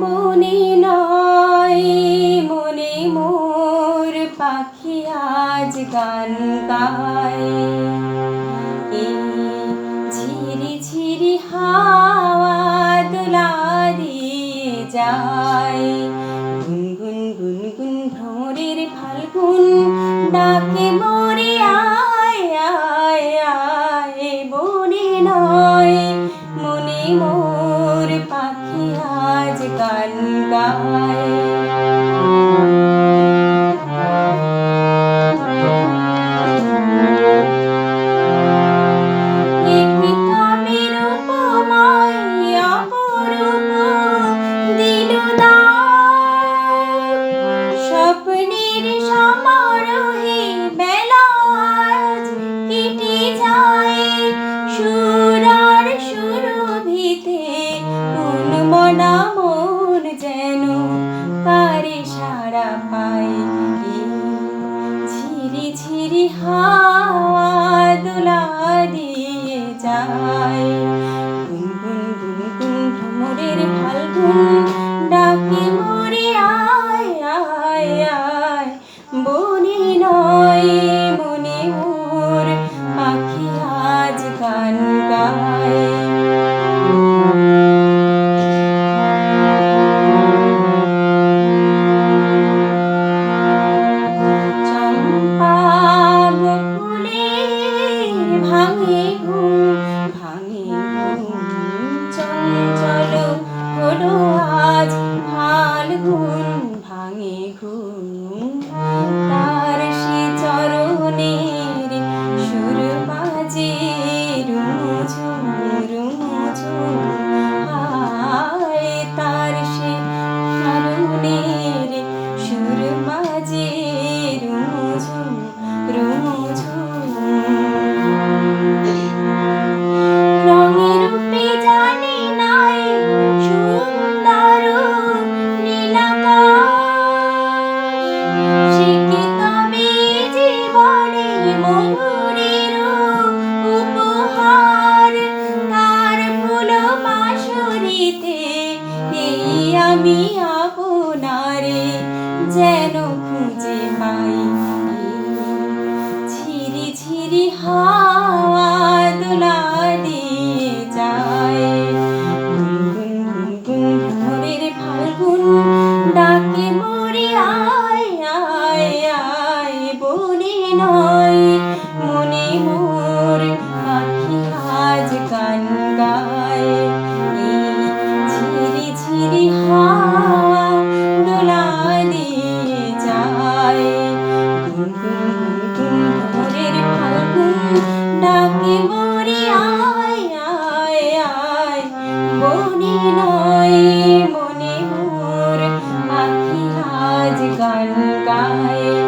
বনে নয়, মনে মোর পাখি আজ গান গায়। ঝিরি ঝিরি হাওয়া দোলা দিয়ে যায়। গুনগুন গুনগুন ভোরের ফাল্গুন ডাকে মোর পাখি আজ গান গায়। হাওয়া দোলা দিয়ে যায়। গুনগুন গুনগুন ভ্রমরের ফাল্গুন 넓은 방이 그 আপনারে যেন খুঁজে পাই ঝিরি ঝিরি হাওয়া দোলা দিয়ে যায়। ভোরের ফাল্গুন ডাকে মোরে, আয় আয় আয়, বনে নয়। ভোরের ফাল্গুন ডাকে মরে আয় আয় আয় মনে নয় মনে মোর আজ গান গায়